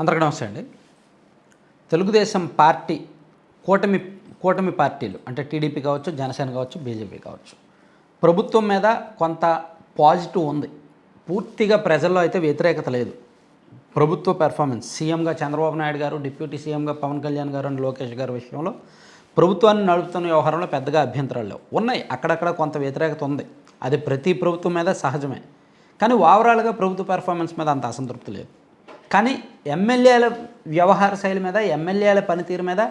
అందరికీ నమస్తే అండి. తెలుగుదేశం పార్టీ కూటమి కూటమి పార్టీలు అంటే టీడీపీ కావచ్చు జనసేన కావచ్చు బీజేపీ కావచ్చు ప్రభుత్వం మీద కొంత పాజిటివ్ ఉంది. పూర్తిగా ప్రజల్లో అయితే వ్యతిరేకత లేదు. ప్రభుత్వ పెర్ఫార్మెన్స్ సీఎంగా చంద్రబాబు నాయుడు గారు డిప్యూటీ సీఎంగా పవన్ కళ్యాణ్ గారు అండ్ లోకేష్ గారి విషయంలో ప్రభుత్వాన్ని నడుపుతున్న వ్యవహారంలో పెద్దగా అభ్యంతరాలు లేవు. ఉన్నాయి అక్కడక్కడ కొంత వ్యతిరేకత ఉంది. అది ప్రతి ప్రభుత్వం మీద సహజమే. కానీ ఓవరాల్గా ప్రభుత్వ పెర్ఫార్మెన్స్ మీద అంత అసంతృప్తి లేదు. కానీ ఎమ్మెల్యేల వ్యవహార శైలి మీద ఎమ్మెల్యేల పనితీరు మీద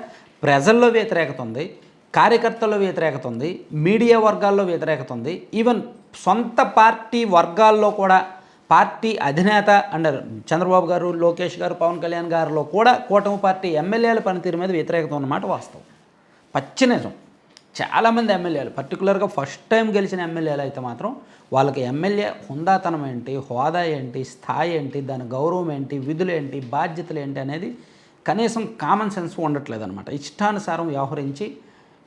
ప్రజల్లో వ్యతిరేకత ఉంది కార్యకర్తల్లో వ్యతిరేకత ఉంది మీడియా వర్గాల్లో వ్యతిరేకత ఉంది. ఈవెన్ సొంత పార్టీ వర్గాల్లో కూడా పార్టీ అధినేత అంటారు చంద్రబాబు గారు లోకేష్ గారు పవన్ కళ్యాణ్ గారిలో కూడా కూటమి పార్టీ ఎమ్మెల్యేల పనితీరు మీద వ్యతిరేకత ఉన్నమాట వాస్తవం. పచ్చి నిజం. చాలామంది ఎమ్మెల్యేలు పర్టికులర్గా ఫస్ట్ టైం గెలిచిన ఎమ్మెల్యేలు అయితే మాత్రం వాళ్ళకి ఎమ్మెల్యే హుందాతనం ఏంటి హోదా ఏంటి స్థాయి ఏంటి దాని గౌరవం ఏంటి విధులు ఏంటి బాధ్యతలు ఏంటి అనేది కనీసం కామన్ సెన్స్ ఉండట్లేదు అనమాట ఇష్టానుసారం వ్యవహరించి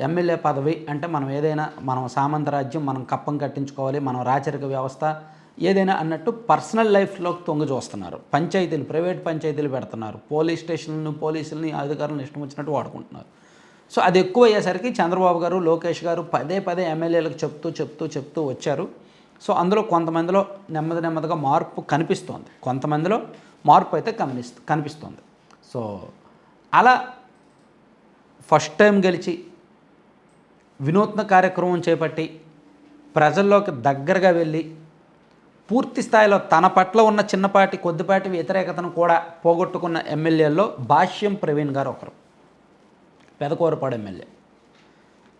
ఎమ్మెల్యే పదవి అంటే మనం ఏదైనా మనం సామంతరాజ్యం మనం కప్పం కట్టించుకోవాలి మనం రాచరిక వ్యవస్థ ఏదైనా అన్నట్టు పర్సనల్ లైఫ్లోకి తొంగి చూస్తున్నారు. పంచాయతీలు ప్రైవేట్ పంచాయతీలు పెడుతున్నారు. పోలీస్ స్టేషన్లను పోలీసులని అధికారులను ఇష్టం వచ్చినట్టు వాడుకుంటున్నారు. సో అది ఎక్కువ అయ్యేసరికి చంద్రబాబు గారు లోకేష్ గారు పదే పదే ఎమ్మెల్యేలకు చెప్తూ చెప్తూ చెప్తూ వచ్చారు. సో అందులో కొంతమందిలో నెమ్మది నెమ్మదిగా మార్పు కనిపిస్తోంది. కొంతమందిలో మార్పు అయితే కనిపిస్తు కనిపిస్తుంది. సో అలా ఫస్ట్ టైం గెలిచి వినూత్న కార్యక్రమం చేపట్టి ప్రజల్లోకి దగ్గరగా వెళ్ళి పూర్తి స్థాయిలో తన పట్ల ఉన్న చిన్నపాటి కొద్దిపాటి వ్యతిరేకతను కూడా పోగొట్టుకున్న ఎమ్మెల్యేల్లో భాష్యం ప్రవీణ్ గారు ఒకరు. పెదకూరపాడు ఎమ్మెల్యే.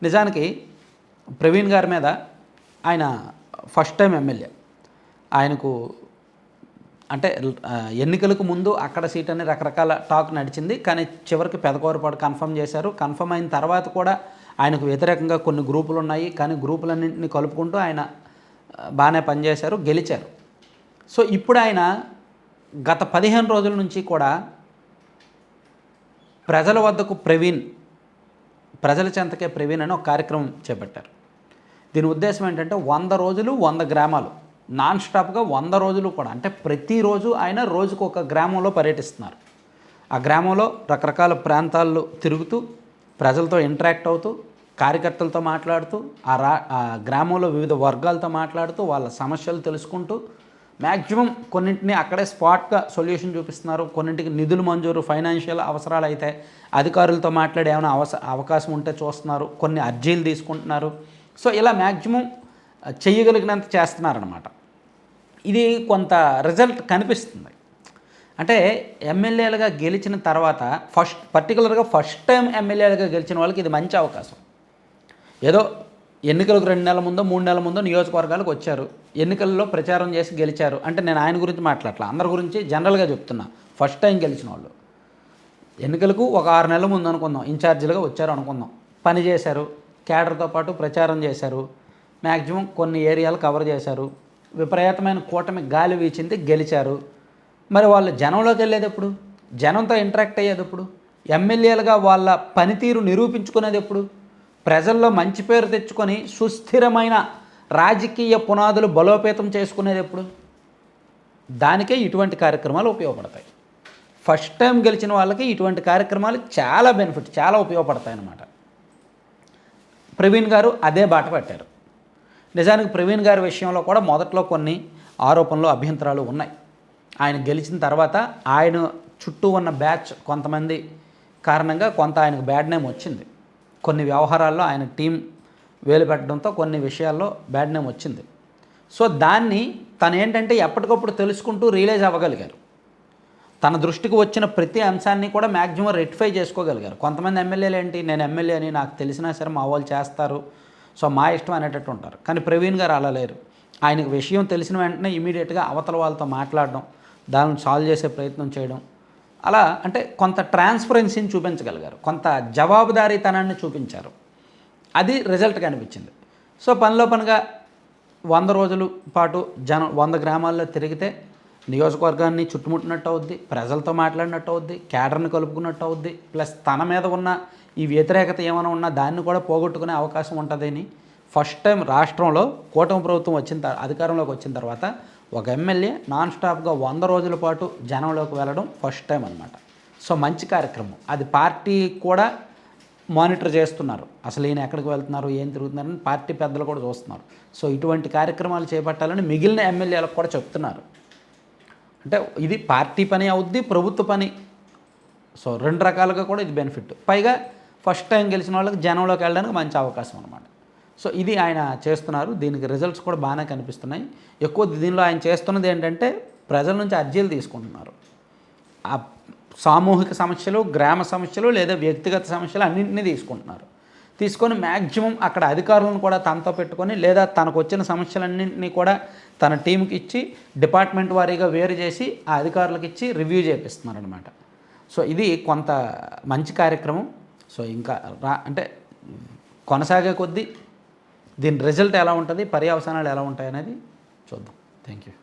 నిజానికి ప్రవీణ్ గారి మీద ఆయన ఫస్ట్ టైం ఎమ్మెల్యే. ఆయనకు అంటే ఎన్నికలకు ముందు అక్కడ సీట్ అని రకరకాల టాక్ నడిచింది కానీ చివరికి పెదకూరపాడు కన్ఫర్మ్ చేశారు. కన్ఫర్మ్ అయిన తర్వాత కూడా ఆయనకు వ్యతిరేకంగా కొన్ని గ్రూపులు ఉన్నాయి కానీ గ్రూపులన్నింటినీ కలుపుకుంటూ ఆయన బాగానే పనిచేశారు గెలిచారు. సో ఇప్పుడు ఆయన గత పదిహేను రోజుల నుంచి కూడా ప్రజల వద్దకు ప్రవీణ్ ప్రజల చెంతకే ప్రవీణ్ అని ఒక కార్యక్రమం చేపట్టారు. దీని ఉద్దేశం ఏంటంటే వంద రోజులు వంద గ్రామాలు నాన్ స్టాప్గా వంద రోజులు కూడా అంటే ప్రతిరోజు ఆయన రోజుకు ఒక గ్రామంలో పర్యటిస్తున్నారు. ఆ గ్రామంలో రకరకాల ప్రాంతాల్లో తిరుగుతూ ప్రజలతో ఇంటరాక్ట్ అవుతూ కార్యకర్తలతో మాట్లాడుతూ ఆ రా ఆ గ్రామంలో వివిధ వర్గాలతో మాట్లాడుతూ వాళ్ళ సమస్యలు తెలుసుకుంటూ మ్యాక్సిమం కొన్నింటిని అక్కడే స్పాట్గా సొల్యూషన్ చూపిస్తున్నారు. కొన్నింటికి నిధులు మంజూరు ఫైనాన్షియల్ అవసరాలు అయితే అధికారులతో మాట్లాడే ఏమైనా అవస అవకాశం ఉంటే చూస్తున్నారు. కొన్ని అర్జీలు తీసుకుంటున్నారు. సో ఇలా మ్యాక్సిమం చేయగలిగినంత చేస్తున్నారనమాట ఇది కొంత రిజల్ట్ కనిపిస్తుంది. అంటే ఎమ్మెల్యేలుగా గెలిచిన తర్వాత ఫస్ట్ పర్టికులర్గా ఫస్ట్ టైం ఎమ్మెల్యేలుగా గెలిచిన వాళ్ళకి ఇది మంచి అవకాశం. ఏదో ఎన్నికలకు రెండు నెలల ముందో మూడు నెలల ముందో నియోజకవర్గాలకు వచ్చారు. ఎన్నికల్లో ప్రచారం చేసి గెలిచారు. అంటే నేను ఆయన గురించి మాట్లాడలే అందరి గురించి జనరల్గా చెప్తున్నా. ఫస్ట్ టైం గెలిచిన వాళ్ళు ఎన్నికలకు ఒక ఆరు నెలల ముందు అనుకుందాం. ఇన్ఛార్జీలుగా వచ్చారు అనుకుందాం. పని చేశారు. క్యాడర్తో పాటు ప్రచారం చేశారు. మ్యాక్సిమం కొన్ని ఏరియాలు కవర్ చేశారు. విపరీతమైన కూటమి గాలి వీచింది గెలిచారు. మరి వాళ్ళు జనంలోకి వెళ్ళేది ఎప్పుడు? జనంతో ఇంటరాక్ట్ అయ్యేది ఎప్పుడు? ఎమ్మెల్యేలుగా వాళ్ళ పనితీరు నిరూపించుకునేది ఎప్పుడు? ప్రజల్లో మంచి పేరు తెచ్చుకొని సుస్థిరమైన రాజకీయ పునాదులు బలోపేతం చేసుకునేది ఎప్పుడు? దానికే ఇటువంటి కార్యక్రమాలు ఉపయోగపడతాయి. ఫస్ట్ టైం గెలిచిన వాళ్ళకి ఇటువంటి కార్యక్రమాలు చాలా బెనిఫిట్ చాలా ఉపయోగపడతాయి అన్నమాట. ప్రవీణ్ గారు అదే బాట పట్టారు. నిజానికి ప్రవీణ్ గారి విషయంలో కూడా మొదట్లో కొన్ని ఆరోపణలు అభ్యంతరాలు ఉన్నాయి. ఆయన గెలిచిన తర్వాత ఆయన చుట్టూ ఉన్న బ్యాచ్ కొంతమంది కారణంగా కొంత ఆయనకు బ్యాడ్ నేమ్ వచ్చింది. కొన్ని వ్యవహారాల్లో ఆయన టీం వేలు పెట్టడంతో కొన్ని విషయాల్లో బ్యాడ్ నేమ్ వచ్చింది. సో దాన్ని తను ఏంటంటే ఎప్పటికప్పుడు తెలుసుకుంటూ రియలైజ్ అవ్వగలిగారు. తన దృష్టికి వచ్చిన ప్రతి అంశాన్ని కూడా మ్యాక్సిమం రెక్టిఫై చేసుకోగలిగారు. కొంతమంది ఎమ్మెల్యేలు ఏంటి? నేను ఎమ్మెల్యే అని నాకు తెలిసినా సరే మా వాళ్ళు చేస్తారు. సో మా ఇష్టం అనేటట్టు ఉంటారు. కానీ ప్రవీణ్ గారు అలా లేరు. ఆయనకు విషయం తెలిసిన వెంటనే ఇమీడియట్గా అవతల వాళ్ళతో మాట్లాడడం దాన్ని సాల్వ్ చేసే ప్రయత్నం చేయడం అలా అంటే కొంత ట్రాన్స్పరెన్సీని చూపించగలిగారు. కొంత జవాబుదారీతనాన్ని చూపించారు. అది రిజల్ట్ కనిపించింది సో పనిలో పనిగా వంద రోజుల పాటు జనం వంద గ్రామాల్లో తిరిగితే నియోజకవర్గాన్ని చుట్టుముట్టినట్టు అవుద్ది ప్రజలతో మాట్లాడినట్టు అవుద్ది క్యాడర్ని కలుపుకున్నట్టు అవుద్ది ప్లస్ తన మీద ఉన్న ఈ వ్యతిరేకత ఏమైనా ఉన్నా దాన్ని కూడా పోగొట్టుకునే అవకాశం ఉంటుందని ఫస్ట్ టైం రాష్ట్రంలో కూటమి ప్రభుత్వం వచ్చిన తర్- అధికారంలోకి వచ్చిన తర్వాత ఒక ఎమ్మెల్యే నాన్ స్టాప్గా వంద రోజుల పాటు జనంలోకి వెళ్ళడం ఫస్ట్ టైం అనమాట సో మంచి కార్యక్రమం. అది పార్టీ కూడా మానిటర్ చేస్తున్నారు. అసలు ఈయన ఎక్కడికి వెళ్తున్నారు ఏం తిరుగుతున్నారని పార్టీ పెద్దలు కూడా చూస్తున్నారు. సో ఇటువంటి కార్యక్రమాలు చేపట్టాలని మిగిలిన ఎమ్మెల్యేలకు కూడా చెప్తున్నారు. అంటే ఇది పార్టీ పని అవుద్ది ప్రభుత్వ పని. సో రెండు రకాలుగా కూడా ఇది బెనిఫిట్. పైగా ఫస్ట్ టైం గెలిచిన వాళ్ళకి జనంలోకి వెళ్ళడానికి మంచి అవకాశం అనమాట సో ఇది ఆయన చేస్తున్నారు. దీనికి రిజల్ట్స్ కూడా బాగానే కనిపిస్తున్నాయి. ఎక్కువ దీనిలో ఆయన చేస్తున్నది ఏంటంటే ప్రజల నుంచి అర్జీలు తీసుకుంటున్నారు. ఆ సామూహిక సమస్యలు గ్రామ సమస్యలు లేదా వ్యక్తిగత సమస్యలు అన్నింటినీ తీసుకుంటున్నారు. తీసుకొని మ్యాక్సిమం అక్కడ అధికారులను కూడా తనతో పెట్టుకొని లేదా తనకు వచ్చిన సమస్యలన్నింటినీ కూడా తన టీంకి ఇచ్చి డిపార్ట్మెంట్ వారీగా వేరు చేసి ఆ అధికారులకు ఇచ్చి రివ్యూ చేపిస్తున్నారనమాట సో ఇది కొంత మంచి కార్యక్రమం. సో ఇంకా రా అంటే కొనసాగే కొద్దీ దీని రిజల్ట్ ఎలా ఉంటుంది పర్యవసానాలు ఎలా ఉంటాయి అనేది చూద్దాం. Thank you